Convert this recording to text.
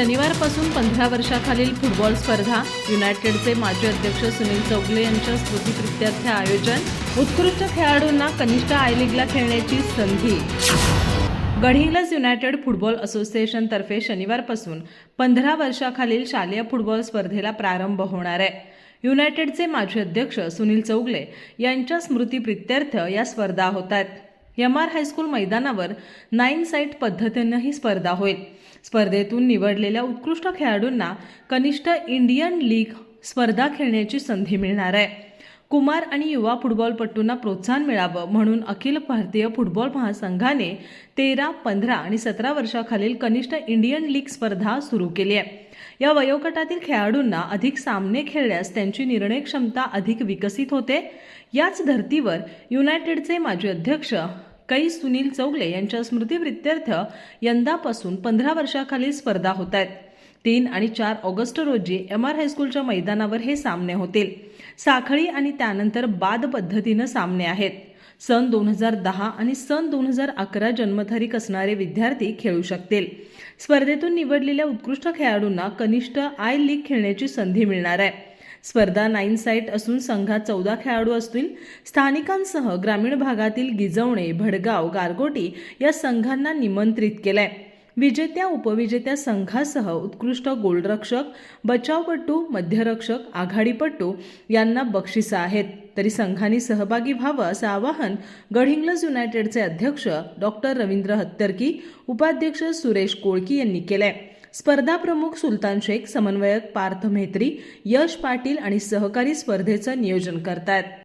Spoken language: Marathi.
शनिवारपासून पंधरा वर्षाखालील फुटबॉल स्पर्धा युनायटेडचे माजी अध्यक्ष सुनील चौगले यांच्या स्मृतीप्रित्यर्थ आयोजन उत्कृष्ट खेळाडूंना कनिष्ठ आय लीगला खेळण्याची संधी. गडहिंग्लज युनायटेड फुटबॉल असोसिएशनतर्फे शनिवारपासून पंधरा वर्षाखालील शालेय फुटबॉल स्पर्धेला प्रारंभ होणार आहे. युनायटेडचे माजी अध्यक्ष सुनील चौगले यांच्या स्मृतिप्रित्यर्थ या स्पर्धा होत आहेत. एम आर हायस्कूल मैदानावर नाईन साईट पद्धतीनं ही स्पर्धा होईल. स्पर्धेतून निवडलेल्या उत्कृष्ट खेळाडूंना कनिष्ठ इंडियन लीग स्पर्धा खेळण्याची संधी मिळणार आहे. कुमार आणि युवा फुटबॉलपटूंना प्रोत्साहन मिळावं म्हणून अखिल भारतीय फुटबॉल महासंघाने तेरा पंधरा आणि सतरा वर्षाखालील कनिष्ठ इंडियन लीग स्पर्धा सुरू केली आहे. या वयोगटातील खेळाडूंना अधिक सामने खेळल्यास त्यांची निर्णय क्षमता अधिक विकसित होते. याच धर्तीवर युनायटेडचे माजी अध्यक्ष कै सुनील चौगले यांच्या स्मृतीप्रित्यर्थ यंदापासून पंधरा वर्षाखाली स्पर्धा होत आहेत. तीन आणि चार ऑगस्ट रोजी एम आर हायस्कूलच्या मैदानावर हे सामने होतील. साखळी आणि त्यानंतर बाद पद्धतीनं सामने आहेत. सन दोन हजार दहा आणि सन दोन हजार अकरा जन्मतारीख असणारे विद्यार्थी खेळू शकतील. स्पर्धेतून निवडलेल्या उत्कृष्ट खेळाडूंना कनिष्ठ आय लीग खेळण्याची संधी मिळणार आहे. स्पर्धा नाईन साईट असून संघात चौदा खेळाडू असतील. स्थानिकांसह ग्रामीण भागातील गिजवणे भडगाव गारगोटी या संघांना निमंत्रित केलंय. विजेत्या उपविजेत्या संघासह उत्कृष्ट गोलरक्षक बचावपटू मध्यरक्षक आघाडीपटू यांना बक्षिसं आहेत. तरी संघांनी सहभागी व्हावं असं आवाहन गडहिंग्लज युनायटेडचे अध्यक्ष डॉक्टर रवींद्र हत्तरकी उपाध्यक्ष सुरेश कोळकी यांनी केलं आहे स्पर्धा प्रमुख सुलतान शेख समन्वयक पार्थ म्हेत्री यश पाटील आणि सहकारी स्पर्धेचं नियोजन करतायत.